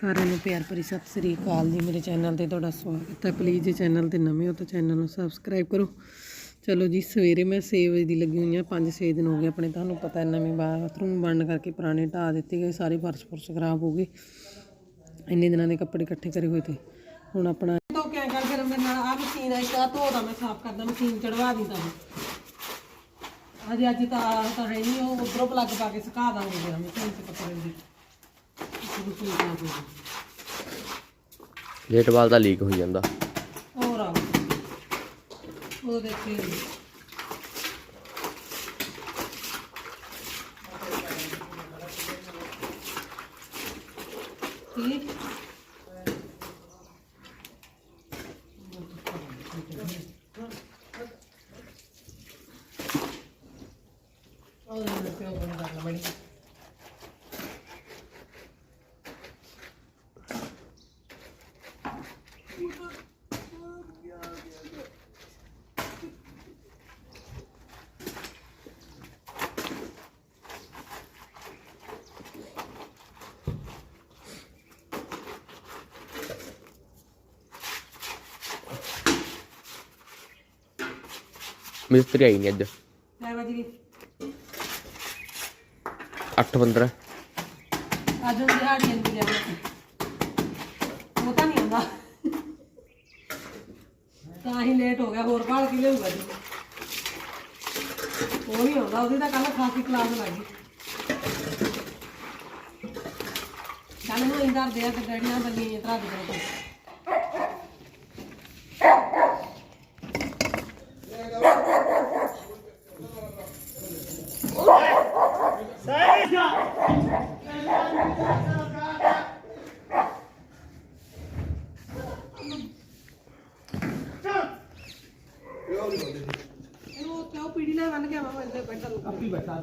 ਸਾਰਿਆਂ ਨੂੰ ਪਿਆਰ ਭਰੀ ਸਤਿ ਸ੍ਰੀ ਅਕਾਲ ਜੀ। ਮੇਰੇ ਚੈਨਲ ਤੇ ਤੁਹਾਡਾ ਸਵਾਗਤ ਹੈ। ਪਲੀਜ਼ ਜੇ ਚੈਨਲ ਤੇ ਨਵੇਂ ਹੋ ਤਾਂ ਚੈਨਲ ਨੂੰ ਸਬਸਕ੍ਰਾਈਬ ਕਰੋ। ਚਲੋ ਜੀ, ਸਵੇਰੇ ਮੈਂ 6 ਵਜੇ ਦੀ ਲੱਗੀ ਹੋਈ ਹਾਂ। 5-6 ਦਿਨ ਹੋ ਗਏ ਆਪਣੇ, ਤੁਹਾਨੂੰ ਪਤਾ ਹੈ, ਨਵੇਂ ਬਾਥਰੂਮ ਬਣਨ ਕਰਕੇ ਪੁਰਾਣੇ ਢਾਹ ਦਿੱਤੇ ਗਏ। ਸਾਰੇ ਫਰਸ਼ ਫੁਰਸ਼ ਖਰਾਬ ਹੋ ਗਏ। ਇੰਨੇ ਦਿਨਾਂ ਦੇ ਕੱਪੜੇ ਇਕੱਠੇ ਕਰੇ ਹੋਏ ਤੇ। ਹੁਣ ਆਪਣਾ ਧੋ ਕੇ ਕਰ, ਫਿਰ ਮੇਰੇ ਨਾਲ ਆ ਮਸ਼ੀਨ ਆ ਇਸ ਧੋਦਾ ਮੈਂ, ਸਾਫ਼ ਕਰਦਾ ਮਸ਼ੀਨ ਚੜਵਾ ਦਿੰਦਾ ਅਜੇ ਅੱਜ ਤਾਂ ਤਾਂ ਹੈ ਨਹੀਂ ਉਹ ਉਧਰੋਂ ਪਲੱਗ ਪਾ ਕੇ ਸੁਕਾ ਦਾਂਗੇ ਜਰਾ ਮਸ਼ੀਨ ਤੇ ਪਕੜਨ ਦੀ। ਮਸ਼ੀਨ ਨਾ ਪਈ ਲੇਟ ਵਾਲ ਦਾ ਲੀਕ ਹੋਈ ਜਾਂਦਾ। ਹੋਰ ਆ। ਉਹ ਦੇਖੀ ਠੀਕ। ਉਹ ਨਾ ਪਿਓ ਬਣ ਮਿਸਤਰੀ ਆਈ ਨਹੀਂ ਅੱਜ। ਲੈ ਵਜ ਗਈ 8:15 ਅੱਜ ਉਹ ਦਿਹਾੜੀ ਅੰਦਰ ਜਾਣਾ ਉਹ ਤਾਂ ਨਹੀਂ ਆਉਂਦਾ। ਤਾਂ ਹੀ ਲੇਟ ਹੋ ਗਿਆ ਹੋਰ ਭਾਲ ਕੀ ਲਿਆਊਗਾ ਜੀ? ਉਹ ਨਹੀਂ ਆਉਂਦਾ ਉਹਦੀ ਤਾਂ ਕੱਲ ਖਾਸੀ ਕਲਾਸ ਲੱਗ ਗਈ। ਕੱਲ ਨੂੰ ਇੰਦਰ ਦੇ ਆ ਤੇ ਡੈਡੀ ਨਾਲ ਦੇ ਕਰੋ ਉਹ ਕਿਉਂ ਪੀੜੀ ਲੈ ਬੰਨ ਕੇ ਆਵਾਂ ਮੈਂ ਇੱਥੇ ਬੈਠਾ ਨੂੰ ਆਪੀ ਬੈਠਾ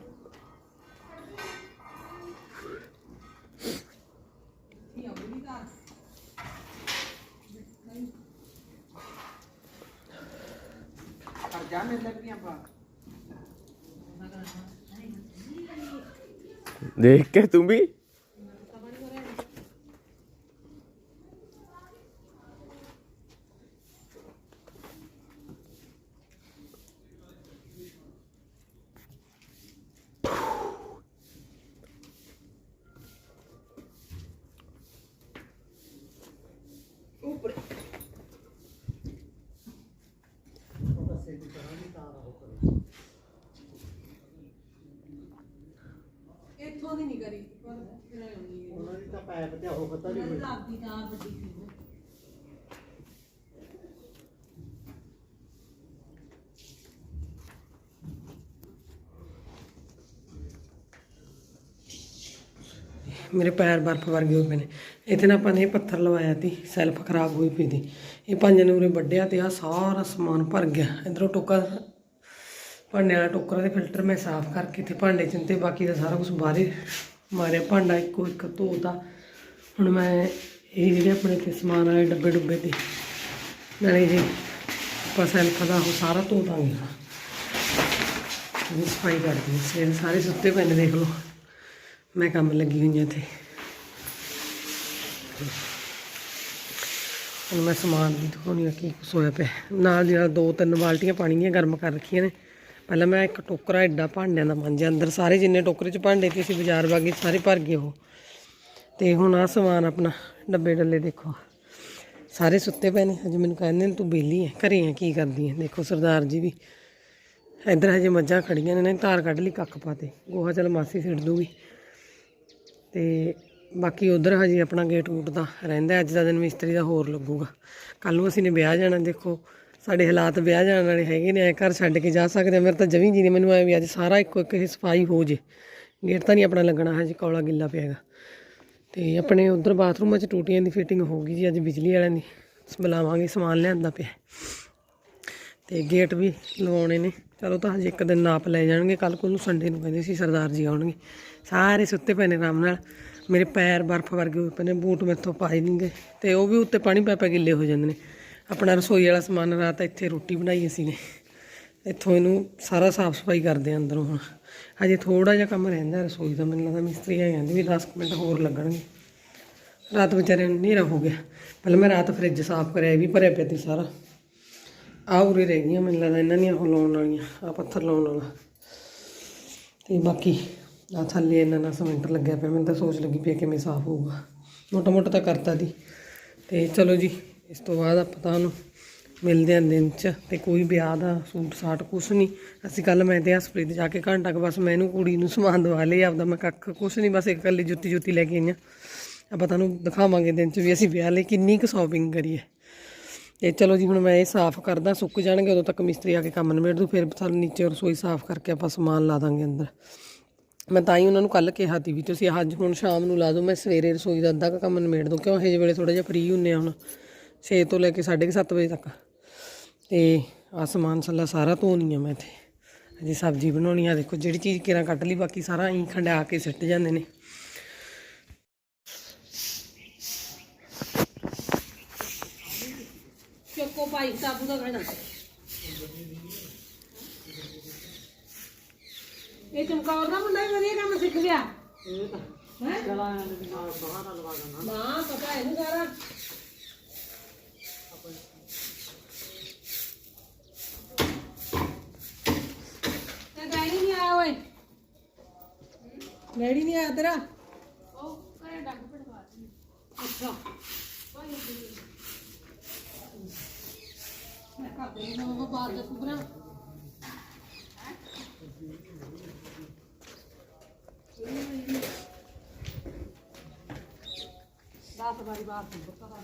ਕੇ ਤੂੰ ਵੀ ਇੱਥੋਂ ਦੀ ਨਹੀਂ ਕਰੀ ਪਰ ਫਿਰ ਆਉਂਦੀ ਹੈ ਉਹਨਾਂ ਦੀ ਤਾਂ ਪੈਪ ਤੇ ਉਹ ਪਤਾ ਨਹੀਂ ਲੱਗਦੀ ਵੱਡੀ ਸੀ ਮੇਰੇ ਪੈਰ ਬਰਫ ਵਰਗੇ ਹੋ ਪਏ ਨੇ। ਇੱਥੇ ਨਾ ਆਪਾਂ ਨੇ ਇਹ ਪੱਥਰ ਲਵਾਇਆ ਤੀ, ਸੈਲਫ ਖਰਾਬ ਹੋਈ ਪਈ ਤੀ। ਇਹ ਪੰਜ ਉਰੇ ਵੱਢਿਆ ਤੇ ਆ ਸਾਰਾ ਸਮਾਨ ਭਰ ਗਿਆ। ਇਧਰੋਂ ਟੋਕਾ, ਭਾਂਡਿਆਂ ਵਾਲਾ ਟੋਕਰਾ ਤੇ ਫਿਲਟਰ ਮੈਂ ਸਾਫ਼ ਕਰਕੇ ਤੇ ਭਾਂਡੇ ਚਿੰਤੇ, ਬਾਕੀ ਦਾ ਸਾਰਾ ਕੁਝ ਬਾਹਰ ਮਾਰਿਆ। ਭਾਂਡਾ ਇੱਕੋ ਇੱਕ ਧੋਤਾ ਹੁਣ ਮੈਂ ਇਹ ਜਿਹੜੇ ਆਪਣੇ ਤੇ ਸਮਾਨ ਵਾਲੇ ਡੱਬੇ ਡੁੱਬੇ ਤੇ ਨਾਲੇ ਜੀ ਆਪਾਂ ਸੈਲਫ ਦਾ ਉਹ ਸਾਰਾ ਧੋ ਦਾਂਗੇ। ਇਹ ਸਫ਼ਾਈ ਕਰਦੀ ਹਾਂ। ਸਵੇਰੇ ਸਾਰੇ ਸੁੱਤੇ ਪਏ ਨੇ, ਦੇਖ ਲਓ। ਮੈਂ ਕੰਮ ਲੱਗੀ ਹੋਈ ਹਾਂ ਇੱਥੇ। ਹੁਣ ਮੈਂ ਸਮਾਨ ਵੀ ਦਿਖਾਉਣੀ ਆ ਕੀ ਕੁਛ ਹੋਇਆ ਪਿਆ। ਨਾਲ ਦੀ ਨਾਲ ਦੋ ਤਿੰਨ ਬਾਲਟੀਆਂ ਪਾਣੀ ਦੀਆਂ ਗਰਮ ਕਰ ਰੱਖੀਆਂ ਨੇ। ਪਹਿਲਾਂ ਮੈਂ ਇੱਕ ਟੋਕਰਾ ਐਡਾ ਭਾਂਡਿਆਂ ਦਾ ਮਾਂਜਿਆ। ਅੰਦਰ ਸਾਰੇ ਜਿੰਨੇ ਟੋਕਰੇ 'ਚ ਭਾਂਡੇ ਤੇ ਅਸੀਂ ਬਾਜ਼ਾਰ ਵਾਗੇ ਸਾਰੇ ਭਰ ਗਏ ਉਹ। ਤੇ ਹੁਣ ਆ ਸਮਾਨ ਆਪਣਾ ਡੱਬੇ ਡੱਲੇ ਦੇਖੋ। ਸਾਰੇ ਸੁੱਤੇ ਪਏ ਨੇ। ਹਜੇ ਮੈਨੂੰ ਕਹਿੰਦੇ ਨੇ ਤੂੰ ਬੇਲੀ ਹੈ ਘਰੇ ਹੈ ਕੀ ਕਰਦੀ ਹੈ ਦੇਖੋ ਸਰਦਾਰ ਜੀ ਵੀ ਇੱਧਰ ਹਜੇ ਮੱਝਾਂ ਖੜੀਆਂ ਨੇ ਨੇ ਧਾਰ ਕੱਢ ਲਈ ਕੱਖ ਪਾਤੇ। ਗੋਹਾ ਚਲ ਮਾਸੀ ਸਿੱਟ ਦੂਗੀ। ਤੇ ਬਾਕੀ ਉਧਰ ਹਜੇ ਆਪਣਾ ਗੇਟ ਗੂਟ ਦਾ ਰਹਿੰਦਾ। ਅੱਜ ਦਾ ਦਿਨ ਮਿਸਤਰੀ ਦਾ ਹੋਰ ਲੱਗੂਗਾ। ਕੱਲ ਨੂੰ ਅਸੀਂ ਨੇ ਵਿਆਹ ਜਾਣਾ, ਦੇਖੋ। ਸਾਡੇ ਹਾਲਾਤ ਵਿਆਹ ਜਾਣ ਵਾਲੇ ਹੈਗੇ ਨੇ। ਐ ਘਰ ਛੱਡ ਕੇ ਜਾ ਸਕਦੇ ਹਾਂ। ਮੇਰੇ ਤਾਂ ਜਮੀ ਜੀ ਨੇ ਮੈਨੂੰ ਐ ਵੀ ਅੱਜ ਸਾਰਾ ਇੱਕੋ ਇੱਕ ਇਹ ਸਫ਼ਾਈ ਹੋ ਜੇ। ਗੇਟ ਤਾਂ ਨਹੀਂ ਆਪਣਾ ਲੱਗਣਾ। ਹਜੇ ਕੌਲਾ ਗਿੱਲਾ ਪਿਆਗਾ ਤੇ ਆਪਣੇ ਉਧਰ ਬਾਥਰੂਮਾਂ 'ਚ ਟੂਟੀਆਂ ਦੀ ਫਿਟਿੰਗ ਹੋ ਗਈ ਜੀ, ਅੱਜ ਬਿਜਲੀ ਵਾਲਿਆਂ ਦੀ। ਬੁਲਾਵਾਂਗੇ, ਸਮਾਨ ਲਿਆਂਦਾ ਪਿਆ ਤੇ ਗੇਟ ਵੀ ਲਵਾਉਣੇ ਨੇ। ਚਲੋ ਤਾਂ ਹਜੇ ਇੱਕ ਦਿਨ ਨਾਪ ਲੈ ਜਾਣਗੇ। ਕੱਲ ਕੋਲ ਨੂੰ ਸੰਡੇ ਨੂੰ ਕਹਿੰਦੇ ਸੀ, ਸਰਦਾਰ ਜੀ ਆਉਣਗੇ। ਸਾਰੇ ਸੁੱਤੇ ਪਏ ਨੇ ਆਰਾਮ ਨਾਲ। ਮੇਰੇ ਪੈਰ ਬਰਫ਼ ਵਰਗੇ ਹੋਏ ਪਏ ਨੇ, ਬੂਟ ਮੈਥੋਂ ਪਾਏ ਨਹੀਂ ਗਏ। ਤੇ ਉਹ ਵੀ ਉੱਤੇ ਪਾਣੀ ਪੈ ਪੈ ਗਿੱਲੇ ਹੋ ਜਾਂਦੇ ਨੇ। ਆਪਣਾ ਰਸੋਈ ਵਾਲਾ ਸਮਾਨ ਰਾਤ ਇੱਥੇ ਰੋਟੀ ਬਣਾਈ ਅਸੀਂ ਨੇ। ਇੱਥੋਂ ਇਹਨੂੰ ਸਾਰਾ ਸਾਫ਼ ਸਫ਼ਾਈ ਕਰਦੇ ਆ ਅੰਦਰੋਂ ਹੁਣ। ਹਜੇ ਥੋੜਾ ਜਿਹਾ ਕੰਮ ਰਹਿੰਦਾ, ਰਸੋਈ ਦਾ ਮੈਨੂੰ ਲੱਗਦਾ ਮਿਸਤਰੀ ਆ ਜਾਂਦੇ ਵੀ 10 ਕੁ ਮਿੰਟ ਹੋਰ ਲੱਗਣਗੇ। ਰਾਤ ਵਿਚਾਰੇ ਨੂੰ ਹਨੇਰਾ ਹੋ ਗਿਆ। ਪਹਿਲਾਂ ਮੈਂ ਰਾਤ ਫ੍ਰਿਜ ਸਾਫ਼ ਕਰਿਆ ਵੀ ਭਰਿਆ ਪਿਆ ਸੀ ਸਾਰਾ। ਆ ਉਰੇ ਰਹਿ ਗਈਆਂ, ਮੈਨੂੰ ਲੱਗਦਾ ਇਹਨਾਂ ਦੀਆਂ ਉਹ ਲਾਉਣ ਵਾਲੀਆਂ ਆ ਪੱਥਰ ਲਾਉਣ ਵਾਲਾ। ਤੇ ਬਾਕੀ ਆ ਥੱਲੇ ਇਹਨਾਂ ਨਾਲ ਸਿਮੈਂਟ ਲੱਗਿਆ ਪਿਆ, ਮੈਨੂੰ ਤਾਂ ਸੋਚ ਲੱਗੀ ਪਈ ਕਿਵੇਂ ਸਾਫ਼ ਹੋਊਗਾ। ਮੋਟਾ ਮੋਟਾ ਤਾਂ ਕਰਤਾ ਦੀ। ਤੇ ਚਲੋ ਜੀ, ਇਸ ਤੋਂ ਬਾਅਦ ਆਪਾਂ ਤੁਹਾਨੂੰ ਮਿਲਦੇ ਹਾਂ ਦਿਨ 'ਚ ਤੇ ਕੋਈ ਵਿਆਹ ਦਾ ਸੂਟ ਸਾਟ ਕੁਛ ਨਹੀਂ ਅਸੀਂ ਕੱਲ ਮੈਂ ਤੇ ਹਸਪ੍ਰੀਤ ਜਾ ਕੇ ਘੰਟਾ ਕੁ ਬਸ ਮੈਂ ਇਹਨੂੰ ਕੁੜੀ ਨੂੰ ਸਮਾਨ ਦਵਾ ਲਿਆ, ਆਪਦਾ ਮੈਂ ਕੱਖ ਕੁਛ ਨਹੀਂ ਬਸ ਇੱਕ ਕੱਲੀ ਜੁੱਤੀ ਜੁੱਤੀ ਲੈ ਕੇ ਆਈਆਂ। ਆਪਾਂ ਤੁਹਾਨੂੰ ਦਿਖਾਵਾਂਗੇ ਦਿਨ 'ਚ ਵੀ ਅਸੀਂ ਵਿਆਹ ਲਈ ਕਿੰਨੀ ਕੁ ਸ਼ਾਪਿੰਗ ਕਰੀਏ। ਤੇ ਚਲੋ ਜੀ, ਹੁਣ ਮੈਂ ਇਹ ਸਾਫ਼ ਕਰਦਾ, ਸੁੱਕ ਜਾਣਗੇ ਉਦੋਂ ਤੱਕ ਮਿਸਤਰੀ ਆ ਕੇ ਕੰਮ ਨਿਬੇੜ ਦੂ, ਫਿਰ ਸਾਨੂੰ ਨੀਚੇ ਰਸੋਈ ਸਾਫ਼ ਕਰਕੇ ਆਪਾਂ ਸਮਾਨ ਲਾ ਦਾਂਗੇ ਅੰਦਰ। ਮੈਂ ਤਾਂ ਹੀ ਉਹਨਾਂ ਨੂੰ ਕੱਲ ਕਿਹਾ ਸੀ ਵੀ ਤੁਸੀਂ ਅੱਜ ਹੁਣ ਸ਼ਾਮ ਨੂੰ ਲਾ ਦਿਓ, ਮੈਂ ਸਵੇਰੇ ਰਸੋਈ ਦਾ ਅੱਧਾ ਕੁ ਕੰਮ ਨਿਬੇੜ ਦੂੰ, ਕਿਉਂ? ਇਹ ਵੇਲੇ ਥੋੜਾ ਜਿਹਾ ਫ੍ਰੀ ਹੁੰਨੇ ਆ ਹੁਣ 6 ਤੋਂ ਲੈ ਕੇ 7:30 ਵਜੇ ਤੱਕ। ਤੇ ਆ ਸਮਾਨ ਸੱਲਾ ਸਾਰਾ ਧੋਣੀ ਆ ਮੈਂ ਤੇ ਅਜੇ ਸਬਜ਼ੀ ਬਣਾਉਣੀ ਆ ਦੇਖੋ ਜਿਹੜੀ ਚੀਜ਼ ਕਿਰਾਂ ਕੱਟ ਲਈ ਬਾਕੀ ਸਾਰਾ ਐਂ ਖੰਡਾ ਕੇ ਸਿੱਟ ਜਾਂਦੇ ਨੇ। ਚੱਕੋ ਭਾਈ ਸਾਬੂ ਦਾ ਖਾਣਾ ਇਹ ਚਮਕੌਰ ਦਾ ਮੁੰਡਾ ਹੀ ਵਧੀਆ ਕੰਮ ਸਿੱਖ ਗਿਆ। ਹੈ? ਚਲਾ ਬਾਹਰ ਲਵਾ ਦੇਣਾ ਮਾਂ ਪਤਾ ਇਹਨੂੰ ਸਾਰਾ ਤੇ ਡੈਡੀ ਨਹੀਂ ਆਇਆ ਓਏ ਡੈਡੀ ਨਹੀਂ ਆਇਆ ਤੇਰਾ? ਉਹ ਕਰੇ ਡੱਗ ਪੜਵਾ ਅੱਛਾ। ਮੈਂ ਕਰਦੇ ਨਾ ਉਹ ਬਾਅਦ ਦਾ ਸੁਪਨਾ ਦਸ ਵਾਰੀ ਬਾਅਦ ਸੁਪਨਾ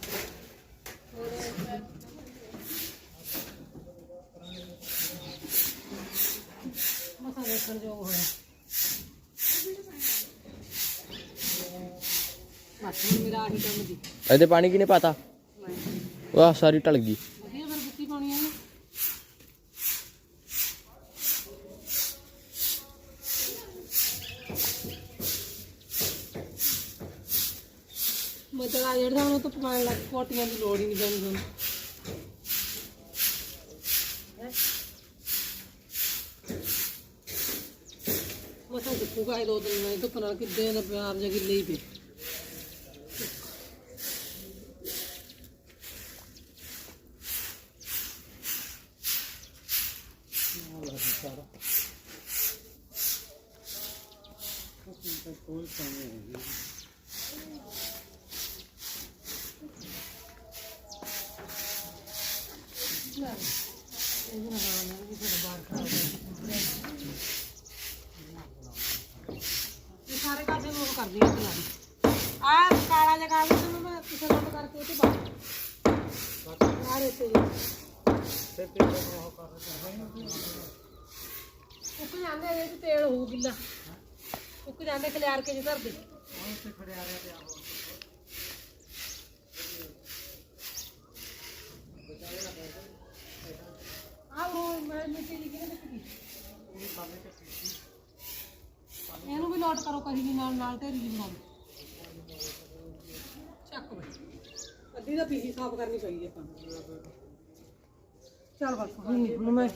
ਮਸਾ ਵੇਖਣ ਜੋ ਹੋਇਆ। ਮਾਥੂ ਮੇਰਾ ਆਹੀ ਕੰਮ ਦੀ ਇਹਦੇ ਪਾਣੀ ਕਿਨੇ ਪਾਤਾ? ਵਾਹ, ਸਾਰੀ ਟਲ ਗਈ। ਵਧੀਆ ਫਿਰ ਬੁੱਤੀ ਪਾਉਣੀ ਆ ਮਤਲਬ ਜਿਹੜਾ ਉਹਨੂੰ ਤਾਂ ਪਾਣ ਲੱਗ ਕੋਟੀਆਂ ਦੀ ਲੋੜ ਹੀ ਨਹੀਂ ਪੈਣੀ ਤੁਹਾਨੂੰ। ਮਸਾ ਦੁੱਖੂਗਾ ਇਹ ਦੋ ਦਿਨ ਮੈਂ ਧੁੱਪ ਨਾਲ ਕਿੱਦੇ ਦਾ ਪਿਆਰ ਜਾਂ ਗਿੱਲੇ ਹੀ ਪਏ ਇਹ ਸਾਰੇ ਕਾਸੇ ਨੂੰ ਉਹ ਕਰਦੀ ਹੈ ਚਲਾ ਆ ਕਾਲਾ ਜਿਹਾ ਕਾਗਜ਼ ਨੂੰ ਮੈਂ ਕਿਸੇ ਨਾਲ ਕਰਕੇ ਉਹ ਤੇ ਪਾ ਆ ਰਹੇ ਤੇ ਉੱਕ ਜਾਂਦੇ ਇਹਦੇ ਚ ਤੇਲ ਹੋਊ ਗਿੱਲਾ ਉੱਕ ਜਾਂਦੇ ਖਲਿਆਰ ਕੇ ਜੇ ਧਰ ਦੇ ਆ ਮੈਂ ਮਿੱਟੀ ਲਿਖੀ ਨਾ ਦੇਖੀ ਇਹਨੂੰ ਵੀ ਲੋਟ ਕਰੋ ਕਹੀ ਨਾਲ ਨਾਲ ਢੇਰੀ ਜੀ ਬਣਾਓ ਚੱਕ ਬਈ ਅੱਧੀ ਦਾ ਪੀਹੀ ਸਾਫ਼ ਕਰਨੀ ਪਈ ਆਪਾਂ। ਚੱਲ ਬਸ। ਹੁਣ ਨੀ, ਹੁਣ ਮੈਂ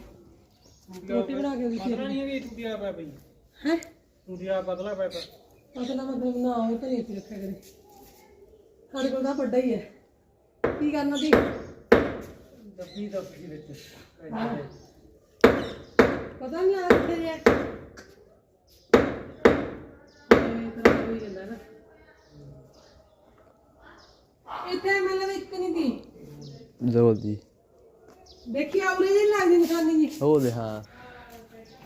ਰੋਟੀ ਬਣਾ ਕੇ ਦਿੱਤੀ ਪਤਲਾ ਨਹੀਂ ਹੈਗੀ ਟੁੱਟਿਆ ਪਿਆ ਬਈ ਹੈ? ਟੁੱਟਿਆ ਪਤਲਾ ਪਿਆ ਪਿਆ ਪਤਲਾ ਮਤਲਬ ਨਾ ਉਹ ਤਾਂ ਨਹੀਂ ਰੱਖਿਆ ਕਰੇ। ਸਾਡੇ ਕੋਲ ਤਾਂ ਵੱਡਾ ਹੀ ਹੈ। ਕੀ ਕਰਨਾ ਦੀ ਦੱਬੀ ਦੱਬੀ ਵਿੱਚ। ਪਤਾ ਨਹੀਂ ਆ ਕਿੱਥੇ ਜੇ ਇਹ ਖਰਾਬ ਹੋਈ ਜਾਂਦਾ ਨਾ। ਇੱਥੇ ਮਤਲਬ ਇੱਕ ਨਹੀਂ ਦੀ। ਦੋ ਦੀ ਦੇਖੀ ਆਉਰੇ ਜੀ ਲੱਗਦੀ ਨਿਸ਼ਾਨੀ ਜੀ। ਉਹ ਦੇ ਹਾਂ।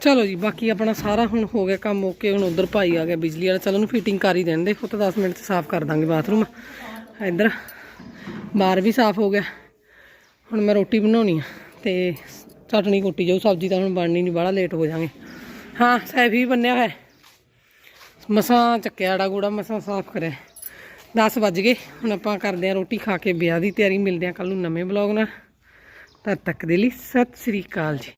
ਚਲੋ ਜੀ ਬਾਕੀ ਆਪਣਾ ਸਾਰਾ ਹੁਣ ਹੋ ਗਿਆ ਕੰਮ ਓਕੇ ਹੁਣ ਉਧਰ ਭਾਈ ਆ ਗਿਆ ਬਿਜਲੀ ਵਾਲਾ। ਚਲ ਉਹਨੂੰ ਫਿਟਿੰਗ ਕਰ ਹੀ ਦੇਣ ਦੇ ਉਹ ਤਾਂ 10 ਮਿੰਟ ਚ ਸਾਫ਼ ਕਰ ਦਾਂਗੇ ਬਾਥਰੂਮ ਇੱਧਰ ਬਾਹਰ ਵੀ ਸਾਫ਼ ਹੋ ਗਿਆ। ਹੁਣ ਮੈਂ ਰੋਟੀ ਬਣਾਉਣੀ ਆ ਤੇ ਚਟਣੀ ਕੁੱਟੀ ਜਾਊ ਸਬਜ਼ੀ ਤਾਂ ਹੁਣ ਬਣਨੀ ਨਹੀਂ ਬਾਹਲਾ ਲੇਟ ਹੋ ਜਾਾਂਗੇ ਹਾਂ ਸੈਫੀ ਵੀ ਬੰਨਿਆ ਹੋਇਆ। ਮਸਾਂ ਚੱਕਿਆ ਆੜਾ ਗੂੜਾ ਮਸਾਂ ਸਾਫ਼ ਕਰਿਆ। 10 ਵੱਜ ਗਏ। ਹੁਣ ਆਪਾਂ ਕਰਦੇ ਆ ਰੋਟੀ ਖਾ ਕੇ ਵਿਆਹ ਦੀ ਤਿਆਰੀ। ਮਿਲਦੇ ਆ ਕੱਲ ਨੂੰ ਨਵੇਂ ਬਲੌਗ ਨਾਲ। ਤਦ ਤੱਕ ਦੇ ਲਈ ਸਤਿ ਸ੍ਰੀ ਅਕਾਲ ਜੀ।